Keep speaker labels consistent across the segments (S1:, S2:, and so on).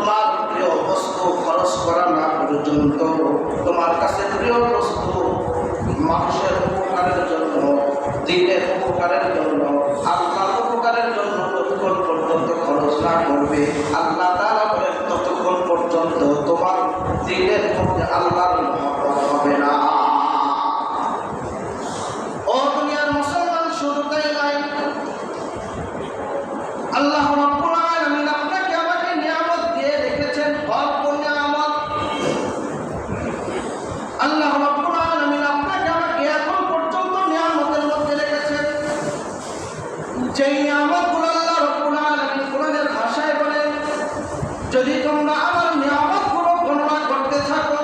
S1: তোমার প্রিয় বস্তু খরচ করা না পর্যন্ত তোমার কাছে প্রিয় বস্তু মানুষের উপকারের জন্য, দিনের উপকারের জন্য, আল্লাহর উপকারের জন্য ততক্ষণ পর্যন্ত খরচ না করবে। আল্লাহ তারা বলেন, ততক্ষণ পর্যন্ত তোমার যেই নিয়ামতগুলো আল্লাহ রাব্বুল আলামিন কোরআনের ভাষায় বলেন যদি তোমরা আমার নিয়ামতগুলো গণনা করতে থাকো,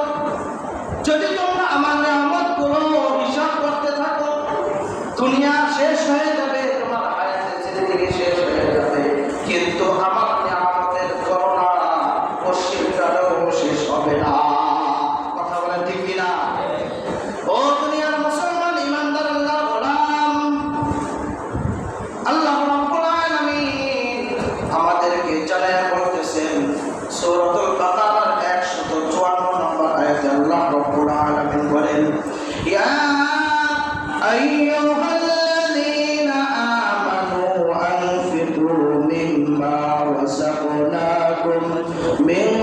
S1: যদি তোমরা আমার নিয়ামতগুলো হিসাব করতে থাকো, দুনিয়া শেষ হয়ে যাবে, তোমার হায়াতের জিন্দেগি শেষ হয়ে যাবে। কিন্তু আমার নিয়ামতের শেষ হবে না। من